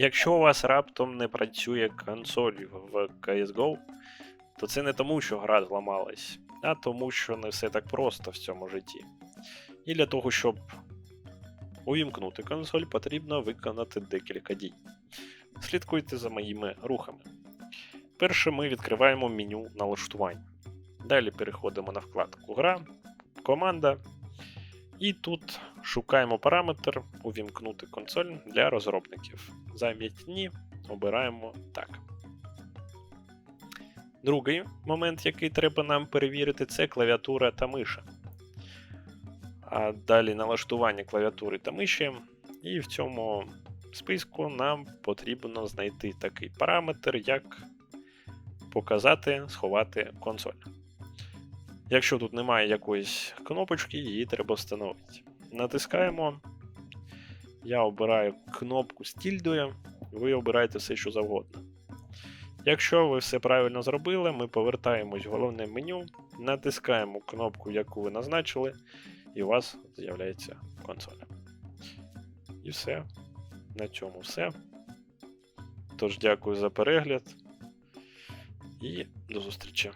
Якщо у вас раптом не працює консоль в CSGO, то це не тому, що гра зламалась, а тому, що не все так просто в цьому житті. І для того, щоб увімкнути консоль, потрібно виконати декілька дій. Слідкуйте за моїми рухами. Перше ми відкриваємо меню налаштувань. Далі переходимо на вкладку Гра, команда. І тут шукаємо параметр Увімкнути консоль для розробників. Замість ні обираємо так. Другий момент, який треба нам перевірити, це клавіатура та миша. А далі налаштування клавіатури та миші. І в цьому списку нам потрібно знайти такий параметр, як показати, сховати консоль. Якщо тут немає якоїсь кнопочки, її треба встановити. Натискаємо. Я обираю кнопку з тільдою, ви обираєте все, що завгодно. Якщо ви все правильно зробили, ми повертаємось в головне меню, натискаємо кнопку, яку ви назначили, і у вас з'являється консоль. І все. На цьому все. Тож, дякую за перегляд і до зустрічі.